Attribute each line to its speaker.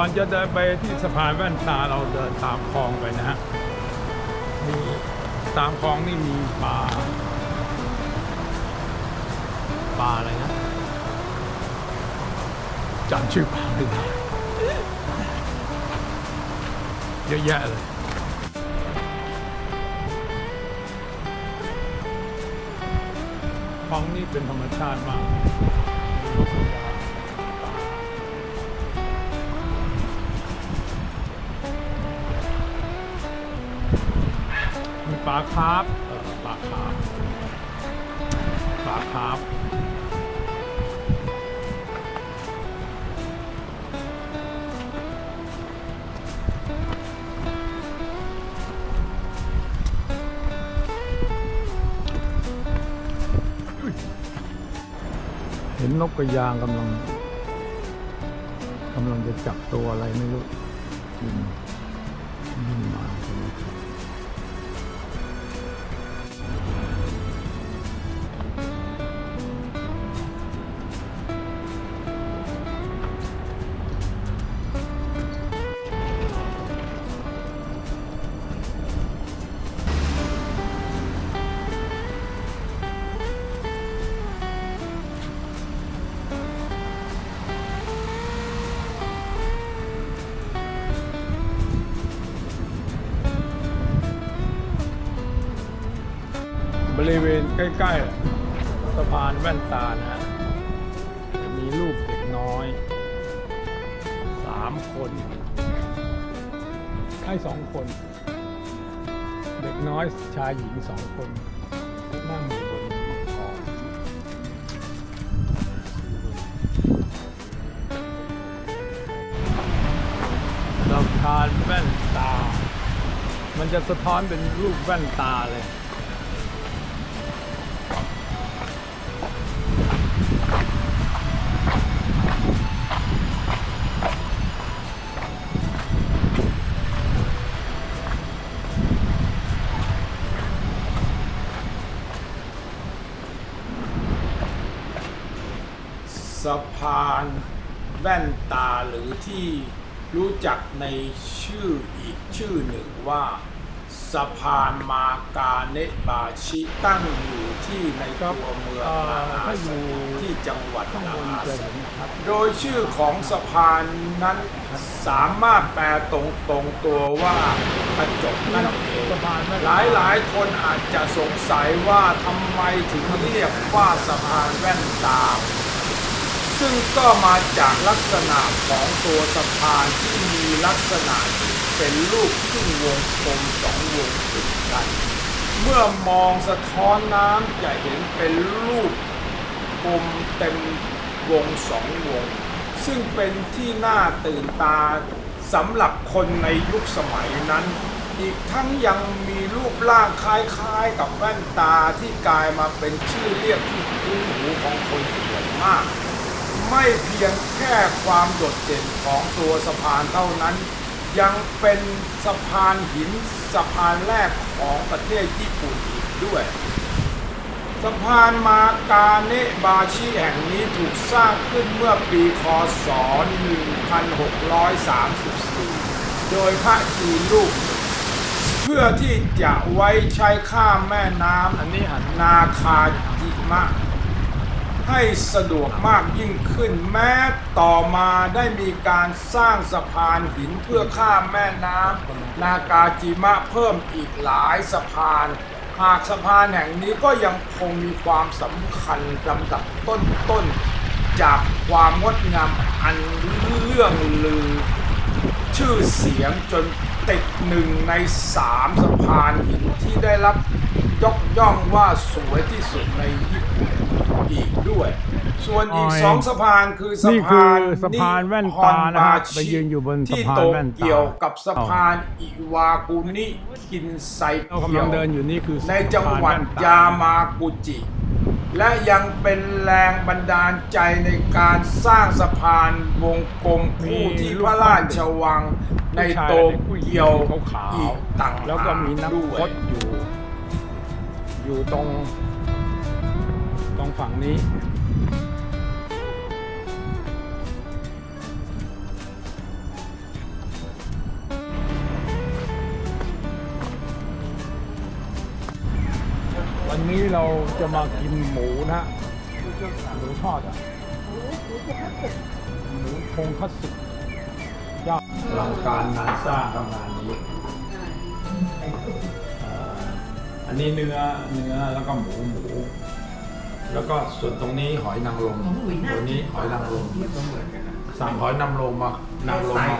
Speaker 1: ก่อนจะเดินไปที่สะพานแว่นตาเราเดินตามคลองไปนะฮะมีตามคลองนี่มีปลาปลาอะไรนะจำชื่อปลาไม่ได้เยอะแยะเลยคลองนี่เป็นธรรมชาติมาก ปลาคาร์ฟปลาคาร์ฟปลาคาร์ฟเห็นนกกระยางกำลังกำลังจะจับตัวอะไรไม่รู้กิน ริเวณใกล้ๆสะพานแว่นตานะฮะจะมีรูปเด็กน้อยสามคนใช่สองคน เด็กน้อยชายหญิงสองคนนั่งอยู่บนกองสะพานแว่นตา มันจะสะท้อนเป็นรูปแว่นตาเลย
Speaker 2: สะพานแว่นตาหรือที่รู้จักในชื่ออีกชื่อหนึ่งว่า สะพานมาการเนบาชิตั้งอยู่ที่ในตัวเมืองนานา
Speaker 1: ถ้าอยู่
Speaker 2: ที่จังหวัดนา
Speaker 1: นาจะ
Speaker 2: ส
Speaker 1: เห็นครับ
Speaker 2: โดยชื่อของสะพานนั้นสามารถแปลตรงตรงตัวว่ากระจกนั่นเอง
Speaker 1: สะพานแว่น
Speaker 2: หลายหลายคนอาจจะสงสัยว่าทำไมถึงเรียกว่าสะพานแว่นตา ซึ่งก็มาจากลักษณะของตัวสะพานที่มีลักษณะที่เป็นรูปครึ่งวงกลมสองวงติดกัน เมื่อมองสะท้อนน้ำจะเห็นเป็นรูปกลมเต็มวงสองวง ซึ่งเป็นที่น่าตื่นตาสำหรับคนในยุคสมัยนั้น อีกทั้งยังมีรูปร่างคล้ายๆกับแว่นตาที่กลายมาเป็นชื่อเรียกที่คุ้นหูของคนส่วนมาก ไม่เพียงแค่ความโดดเด่นของตัวสะพานเท่านั้น ยังเป็นสะพานหินสะพานแรกของประเทศญี่ปุ่นอีกด้วย สะพานมาการเนะบาชิแห่งนี้ถูกสร้างขึ้นเมื่อปีคศ 1634 โดยพระจีนลูกหนึ่งเพื่อที่จะไว้ใช้ข้ามแม่น้ำ
Speaker 1: อันนี้หัน
Speaker 2: นาคาจิมะ ให้สะดวกมากยิ่งขึ้น แม้ต่อมาได้มีการสร้างสะพานหินเพื่อข้ามแม่น้ำนากาจิมะเพิ่มอีกหลายสะพาน หากสะพานแห่งนี้ก็ยังคงมีความสำคัญลำดับต้นๆ จากความงดงามอันเรื่องลือ ชื่อเสียงจนติดหนึ่งในสามสะพานหินที่ได้รับยกย่องว่าสวยที่สุดในญี่ปุ่น ส่วนอีก
Speaker 1: อ๋อ
Speaker 2: สองสะพานคือสะ
Speaker 1: นี่คื
Speaker 2: พา
Speaker 1: อนสะพานแว่นตานะฮะไปยืนอยู่บนสะ
Speaker 2: ที่
Speaker 1: พาน
Speaker 2: โต
Speaker 1: แว่นตา
Speaker 2: เกี่ยวกับสะพานอิวากุนิคินไซ
Speaker 1: เรา
Speaker 2: เกี
Speaker 1: กำลั
Speaker 2: ย
Speaker 1: ง
Speaker 2: ว
Speaker 1: เดินอยู่นี่คือ
Speaker 2: ในจังหวัด
Speaker 1: สะพนแนต
Speaker 2: ยามากุจิ และยังเป็นแรงบันดาลใจในการสร้างสะพานวงกลมคู่ที่พระราชวัง ในโตเกียว
Speaker 1: ผู้ชาย
Speaker 2: อีกต่าง
Speaker 1: แล้วก็มีนัก
Speaker 2: ด้ว
Speaker 1: พ
Speaker 2: ย
Speaker 1: จน์อยู่ อยู่ตรง ตรงฝั่งนี้ นนี้เราจะมากินหมูนะฮะหมูทอดอะหมูคงคัตสึย่างอลังการงานสร้างทำงานนี้เอ่ออันนี้เนื้อเนื้อแล้วก็หมูหมู แล้วก็ส่วนตรงนี้หอยนางรมตัวนี้หอยนางรมสั่งหอยนางรมมานางรมมา